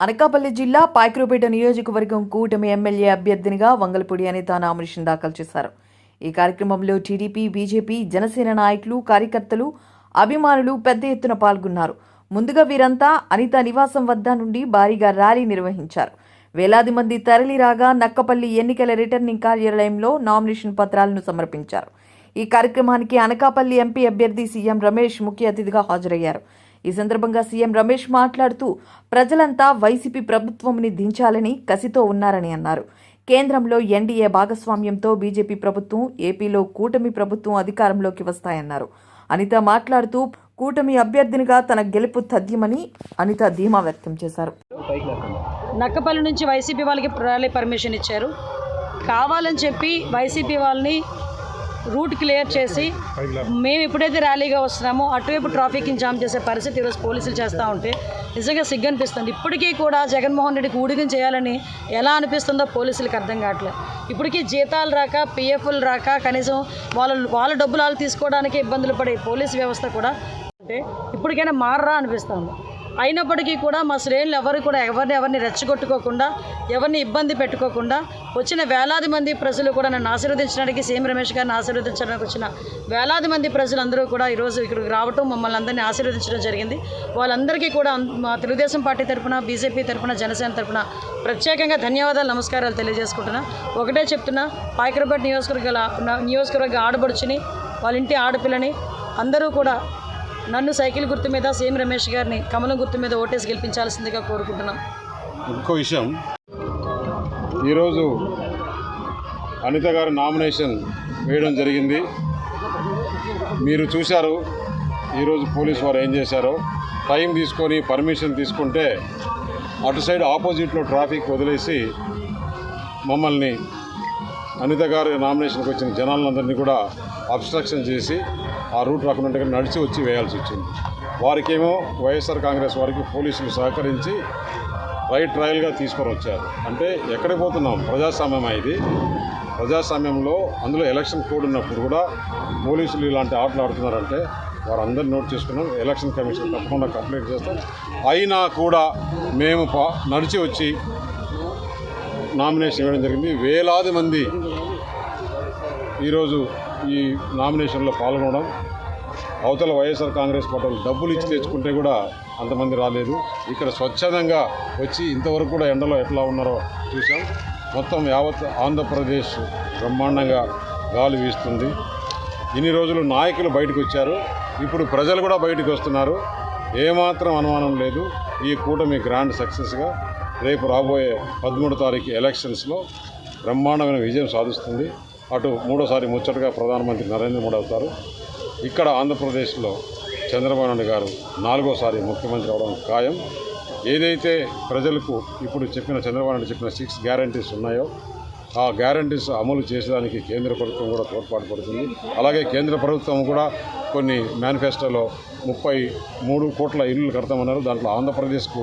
అనకాపల్లి జిల్లా పాయకురుపేట నియోజకవర్గం కూటమి ఎమ్మెల్యే అభ్యర్థినిగా వంగలపూడి అనిత నామినేషన్ దాఖలు చేశారు. ఈ కార్యక్రమంలో టీడీపీ బీజేపీ జనసేన నాయకులు కార్యకర్తలు అభిమానులు పెద్ద ఎత్తున పాల్గొన్నారు. ముందుగా వీరంతా అనిత నివాసం వద్ద నుండి భారీగా ర్యాలీ నిర్వహించారు. వేలాది మంది తరలిరాగా నక్కపల్లి ఎన్నికల రిటర్నింగ్ కార్యాలయంలో నామినేషన్ పత్రాలను సమర్పించారు. ఈ కార్యక్రమానికి అనకాపల్లి ఎంపీ అభ్యర్థి సీఎం రమేష్ ముఖ్య అతిథిగా హాజరయ్యారు. ఈ సందర్భంగా సీఎం రమేష్ మాట్లాడుతూ ప్రజలంతా వైసీపీ ప్రభుత్వంని దించాలని కసితో ఉన్నారని అన్నారు. కేంద్రంలో ఎన్డీఏ భాగస్వామ్యంతో బీజేపీ ప్రభుత్వం ఏపీలో కూటమి ప్రభుత్వం అధికారంలోకి వస్తాయన్నారు. అనిత మాట్లాడుతూ కూటమి అభ్యర్థినిగా తన గెలుపు తథ్యమని అనిత ధీమా వ్యక్తం చేశారు. నక్కపల్లి నుంచి వైసీపీ వాళ్ళకి ర్యాలీ పర్మిషన్ ఇచ్చారు. కావాలని చెప్పి వైసీపీ వాళ్ళని రూట్ క్లియర్ చేసి మేము ఎప్పుడైతే ర్యాలీగా వస్తున్నామో అటువైపు ట్రాఫిక్ జామ్ చేసే పరిస్థితి ఈరోజు పోలీసులు చేస్తూ ఉంటే నిజంగా సిగ్గు అనిపిస్తుంది ఇప్పటికీ కూడా జగన్మోహన్ రెడ్డికి ఊడిగం చేయాలని ఎలా అనిపిస్తుందో పోలీసులకు అర్థం కావట్లేదు ఇప్పటికీ జీతాలు రాక పిఎఫ్లు రాక కనీసం వాళ్ళ వాళ్ళ డబ్బులు వాళ్ళు తీసుకోవడానికి ఇబ్బందులు పడే పోలీస్ వ్యవస్థ కూడా అంటే ఇప్పటికైనా మారరా అనిపిస్తుంది. అయినప్పటికీ కూడా మా శ్రేణులు ఎవరు కూడా ఎవరిని ఎవరిని రెచ్చగొట్టుకోకుండా ఎవరిని ఇబ్బంది పెట్టుకోకుండా వచ్చిన వేలాది మంది ప్రజలు కూడా నన్ను ఆశీర్వదించడానికి సీఎం రమేష్ గారిని ఆశీర్వదించడానికి వచ్చిన వేలాది మంది ప్రజలందరూ కూడా ఈరోజు ఇక్కడికి రావటం మమ్మల్ని అందరినీ ఆశీర్వదించడం జరిగింది. వాళ్ళందరికీ కూడా మా తెలుగుదేశం పార్టీ తరఫున బీజేపీ తరఫున జనసేన తరఫున ప్రత్యేకంగా ధన్యవాదాలు నమస్కారాలు తెలియజేసుకుంటున్నా. ఒకటే చెప్తున్నా పాయకరపేట నియోజకవర్గాల నియోజకవర్గ ఆడబడుచుని వాళ్ళ ఇంటి ఆడపిల్లని అందరూ కూడా నన్ను సైకిల్ గుర్తు మీద సీఎం రమేష్ గారిని కమలం గుర్తు మీద ఓటేసి గెలిపించాల్సిందిగా కోరుకుంటున్నాం. ఇంకో విషయం. ఈరోజు అనిత గారి నామినేషన్ వేయడం జరిగింది. మీరు చూశారు ఈరోజు పోలీస్ వారు ఏం చేశారో. టైం తీసుకొని పర్మిషన్ తీసుకుంటే అటు సైడ్ ఆపోజిట్లో ట్రాఫిక్ వదిలేసి మమ్మల్ని అనిత గారి నామినేషన్కి వచ్చిన జనాలందరినీ కూడా అబ్స్ట్రక్షన్ చేసి ఆ రూట్ రాకుండా నడిచి వచ్చి వేయాల్సి వచ్చింది. వారికేమో వైఎస్ఆర్ కాంగ్రెస్ వారికి పోలీసులు సహకరించి రైట్ ట్రయల్గా తీసుకొని వచ్చారు అంటే ఎక్కడికి పోతున్నాం? ప్రజాస్వామ్యం ఇది? ప్రజాస్వామ్యంలో అందులో ఎలక్షన్ కోడ్ ఉన్నప్పుడు కూడా పోలీసులు ఇలాంటి ఆటలు ఆడుతున్నారంటే వారందరూ నోట్ చేసుకున్నాం. ఎలక్షన్ కమిషన్ తప్పకుండా కంప్లైంట్ చేస్తాం. అయినా కూడా మేము పా నడిచి వచ్చి నామినేషన్ ఇవ్వడం జరిగింది. వేలాది మంది ఈరోజు ఈ నామినేషన్లో పాల్గొనడం అవతల వైఎస్ఆర్ కాంగ్రెస్ పార్టీ డబ్బులు ఇచ్చి తెచ్చుకుంటే కూడా అంతమంది రాలేదు. ఇక్కడ స్వచ్ఛందంగా వచ్చి ఇంతవరకు కూడా ఎండలో ఎట్లా ఉన్నారో చూసాం మొత్తం యావత్ ఆంధ్రప్రదేశ్ బ్రహ్మాండంగా గాలి వీస్తుంది. ఇన్ని రోజులు నాయకులు బయటకు వచ్చారు. ఇప్పుడు ప్రజలు కూడా బయటకు వస్తున్నారు. ఏమాత్రం అనుమానం లేదు. ఈ కూటమి గ్రాండ్ సక్సెస్గా రేపు రాబోయే పదమూడు తారీఖు ఎలక్షన్స్లో బ్రహ్మాండమైన విజయం సాధిస్తుంది. అటు మూడోసారి ముచ్చటగా ప్రధానమంత్రి నరేంద్ర మోడీ అవుతారు. ఇక్కడ ఆంధ్రప్రదేశ్లో చంద్రబాబు నాయుడు గారు నాలుగోసారి ముఖ్యమంత్రి అవడం ఖాయం. ఏదైతే ప్రజలకు ఇప్పుడు చెప్పిన చంద్రబాబు నాయుడు చెప్పిన సిక్స్ గ్యారంటీస్ ఉన్నాయో ఆ గ్యారంటీస్ అమలు చేసేదానికి కేంద్ర ప్రభుత్వం కూడా తోడ్పాటు పడుతుంది. అలాగే కేంద్ర ప్రభుత్వం కూడా కొన్ని మేనిఫెస్టోలో ముప్పై మూడు కోట్ల ఇల్లు కడతామన్నారు. దాంట్లో ఆంధ్రప్రదేశ్కు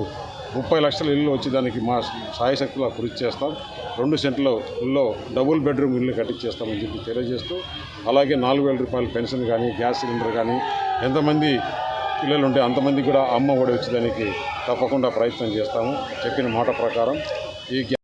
ముప్పై లక్షల ఇల్లు వచ్చేదానికి మా సాయశక్తిలో కృషి చేస్తాం. రెండు సెంట్లలో డబుల్ బెడ్రూమ్ ఇల్లు కట్టించేస్తామని చెప్పి తెలియజేస్తూ అలాగే నాలుగు వేల రూపాయల పెన్షన్ కానీ గ్యాస్ సిలిండర్ కానీ ఎంతమంది పిల్లలు ఉంటే అంతమంది కూడా అమ్మ ఒడి వచ్చేదానికి తప్పకుండా ప్రయత్నం చేస్తాము. చెప్పిన మాట ప్రకారం ఈ గ్యా-